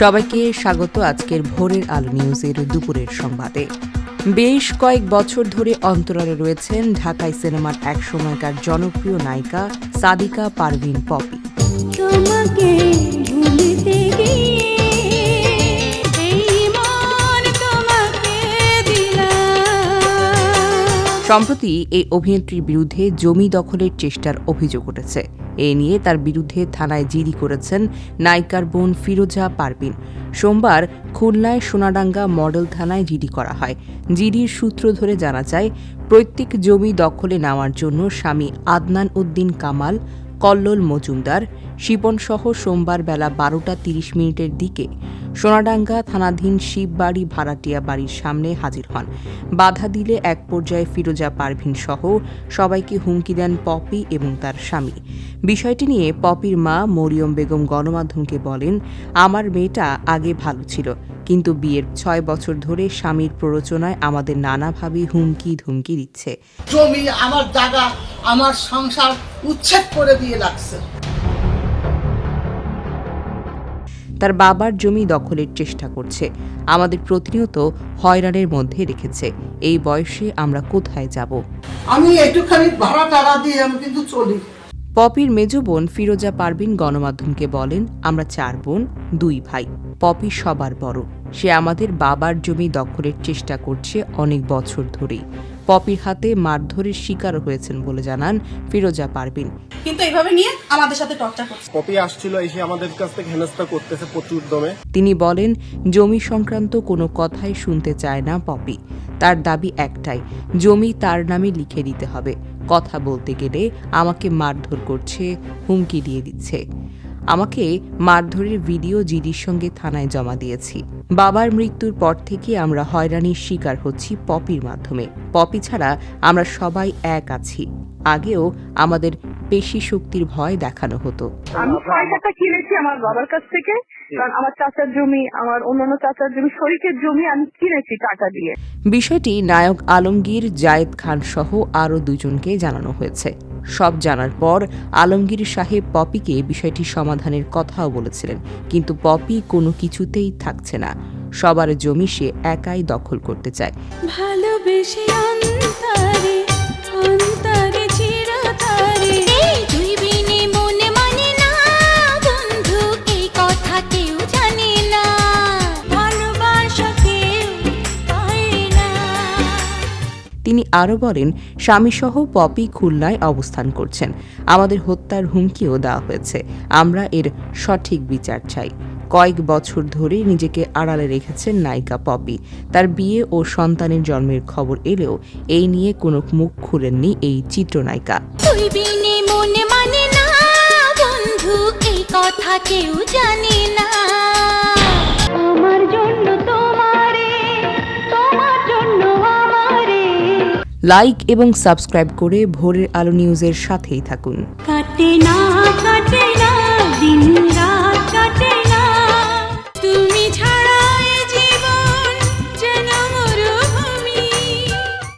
সবাইকে স্বাগত আজকের ভোরের আলো নিউজের দুপুরের সংবাদে। বেশ কয়েক বছর ধরে অন্তরালে রয়েছেন ঢাকাই সিনেমার এক সময়কার জনপ্রিয় নায়িকা সাদিকা পারভিন পপি। সম্প্রতি এই অভিনেত্রীর বিরুদ্ধে জমি দখলের চেষ্টার অভিযোগ উঠেছে। এ নিয়ে তার বিরুদ্ধে থানায় জিডি করেছেন নায়িকার বোন ফিরোজা পারভিন। সোমবার খুলনায় সোনাডাঙ্গা মডেল থানায় জিডি করা হয়। জিডির সূত্র ধরে জানা যায়, প্রত্যেক জমি দখলে নেওয়ার জন্য স্বামী আদনান উদ্দিন কামাল, কল্লোল মজুমদার, শিপনসহ সোমবার বেলা বারোটা তিরিশ মিনিটের দিকে সোনাডাঙ্গা থানাধীন শিববাড়ি ভাড়াটিয়া বাড়ির সামনে হাজির হন। বাধা দিলে এক পর্যায়ে ফিরোজা পারভিন সহ সবাইকে হুমকি দেন পপি এবং তার স্বামী। বিষয়টি নিয়ে পপির মা মরিয়ম বেগম গণমাধ্যমকে বলেন, আমার মেয়েটা আগে ভালো ছিল, কিন্তু বিয়ের ছয় বছর ধরে স্বামীর প্ররোচনায় আমাদের নানাভাবে হুমকি ধুমকি দিচ্ছে। জমি, আমার জায়গা, আমার সংসার উচ্ছেদ করে দিয়ে লাগছে। তার বাবার জমি দখলের চেষ্টা করছে। আমাদের প্রতিনিয়ত হয়রানের মধ্যে রেখেছে। এই বয়সে আমরা কোথায় যাব? আমি একটুখানি ভাড়া টাড়া দিয়ে আমি কিন্তু চলি। পপির মেজ বোন ফিরোজা পারভিন গণমাধ্যমকে বলেন আমরা চার বোন দুই ভাই। পপি সবার বড়। সে আমাদের বাবার জমি দখলের চেষ্টা করছে অনেক বছর ধরেই। পপির হাতে মারধরের শিকার হয়েছেন বলে জানান ফিরোজা পারভিন। কিন্তু এইভাবে নিয়ে আমাদের সাথে টর্চার করছে। কপি আসছিল এসে আমাদের কাছ থেকে হেনস্থা করতেছে প্রচুর দমে। তিনি বলেন জমি সংক্রান্ত কোনো কথাই শুনতে চায় না পপি। তার দাবি একটাই জমি তার নামে লিখে দিতে হবে। কথা বলতে গেলে আমাকে মারধর করছে হুমকি দিয়ে দিচ্ছে। আমাকে মারধরের ভিডিও জিডির সঙ্গে থানায় জমা দিয়েছি। বাবার মৃত্যুর পর থেকে আমরা হয়রানির শিকার হচ্ছি পপির মাধ্যমে। পপি ছাড়া আমরা সবাই এক আছি। আগেও আমাদের পেশি শক্তির ভয় দেখানো হতো। আমি ছয় টাকা কিনেছি আমার বাবার কাছ থেকে। কারণ আমার চাচার জমি আমার অন্যান্য চাচার জমি শরিকের জমি আমি কিনেছি টাকা দিয়ে। বিষয়টি নায়ক আলমগীর জায়েদ খান সহ আরও দুজনকে জানানো হয়েছে। সব জানার পর আলমগীর সাহেব পপিকে বিষয়টি সমাধানের কথাও বলেছিলেন, কিন্তু পপি কোনো কিছুতেই থাকছে না। সবার জমি সে একাই দখল করতে চায়। ভালোবেসে তিনি আরও বলেন, স্বামীসহ পপি খুলনায় অবস্থান করছেন। আমাদের হত্যার হুমকিও দেওয়া হয়েছে। আমরা এর সঠিক বিচার চাই। কয়েক বছর ধরে নিজেকে আড়ালে রেখেছেন নায়িকা পপি। তার বিয়ে ও সন্তানের জন্মের খবর এলেও এই নিয়ে কোনো মুখ খুলেননি এই চিত্রনায়িকা। মনে কথা কেউ জানে না। লাইক এবং সাবস্ক্রাইব করে ভোরের আলো নিউজের সাথেই থাকুন। কাটে না কাটে না।